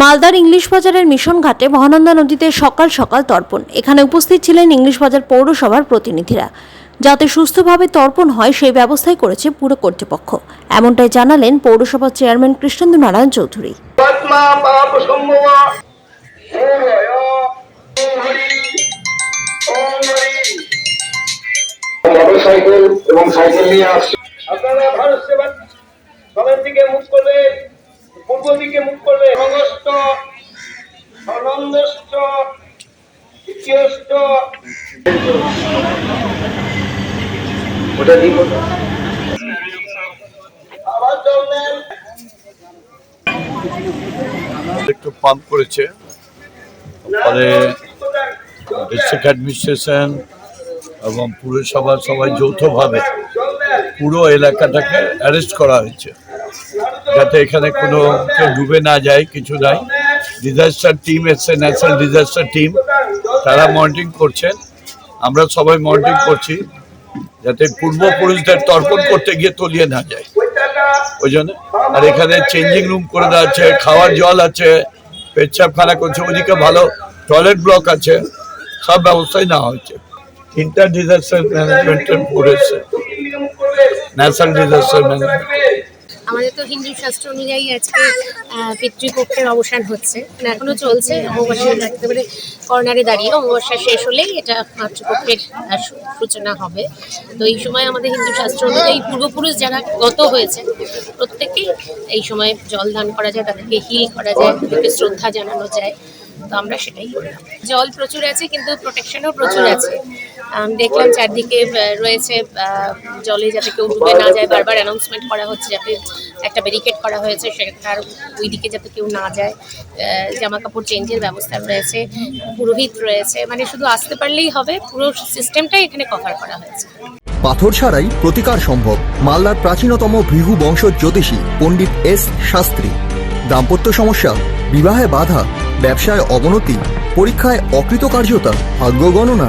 মালদার ইংলিশ বাজারের মিশন ঘাটে মহানন্দা নদীতে সকাল সকাল তর্পণ। এখানে উপস্থিত ছিলেন ইংলিশ বাজার পৌরসভার প্রতিনিধিরা। যাতে সুস্থভাবে তর্পণ হয় সেই ব্যবস্থাই করেছে পুরো কর্তৃপক্ষ। এমনটাই জানালেন পৌরসভার চেয়ারম্যান কৃষ্ণেন্দু নারায়ণ চৌধুরী মোটরসাইকেল এবং সাইকেল নিয়ে আসছে। আপনারা ভারত সেবা সবের দিকে মুখ করবে পূর্ব দিকে মুখ করবে ওটা দিব একটু পাম্প করেছে। ফলে ডিস্ট্রিক্ট অ্যাডমিনিস্ট্রেশন এবং পুরসভা সবাই যৌথভাবে পুরো এলাকাটাকে অ্যারেস্ট করা হয়েছে। যাতে এখানে কোনো ডুবে না যায়, কিছু নাই। ডিজাস্টার টিম এসছে ন্যাশনাল ডিজাস্টার টিম তারা মনিটরিং করছেন। আমরা সবাই মনিটরিং করছি, যাতে পূর্বপুরুষদের তর্পণ করতে গিয়ে তলিয়ে না যায়। ওই জন্য। আর এখানে চেঞ্জিং রুম করে দেওয়া আছে, খাওয়ার জল আছে পেচ্ছাপ পেচ্ছাপখানা করছে, ওদিকে ভালো টয়লেট ব্লক আছে, সব ব্যবস্থাই নেওয়া হয়েছে তিনটা ডিজাস্টার ম্যানেজমেন্টের পড়েছে ন্যাশনাল ডিজাস্টার ম্যানেজমেন্ট আমাদের তো হিন্দু শাস্ত্র অনুযায়ী আজকে পিতৃপক্ষের অবসান হচ্ছে। মানে এখনও চলছে, অমাবস্যা একেবারে কর্নারে দাঁড়িয়ে। অমাবস্যা শেষ হলেই এটা মাতৃপক্ষের সূচনা হবে। তো এই সময় আমাদের হিন্দু শাস্ত্র অনুযায়ী পূর্বপুরুষ যারা গত হয়েছে প্রত্যেকেই এই সময় জল দান করা যায়, তাদেরকে হিল করা যায়, তাদেরকে শ্রদ্ধা জানানো যায়। তো আমরা সেটাই করলাম জল প্রচুর আছে, কিন্তু প্রোটেকশনও প্রচুর আছে। দেখলাম চারদিকে রয়েছে জলে যাতে কেউ ডুবে না যায়, বারবার অ্যানাউন্সমেন্ট করা হচ্ছে যাতে একটা ব্যারিকেড করা হয়েছে সেটার ওই দিকে যাতে কেউ না যায় জামা কাপড় চেঞ্জের ব্যবস্থা রয়েছে, পুরোহিত রয়েছে মানে শুধু আসতে পারলেই হবে, পুরো সিস্টেমটাই এখানে কভার করা হয়েছে। পাথর ছাড়াই প্রতিকার সম্ভব, মালদার প্রাচীনতম ভৃগু বংশ জ্যোতিষী পণ্ডিত এস শাস্ত্রী। দাম্পত্য সমস্যা, বিবাহে বাধা, ব্যবসায় অবনতি, পরীক্ষায় অকৃতকার্যতা, ভাগ্য গণনা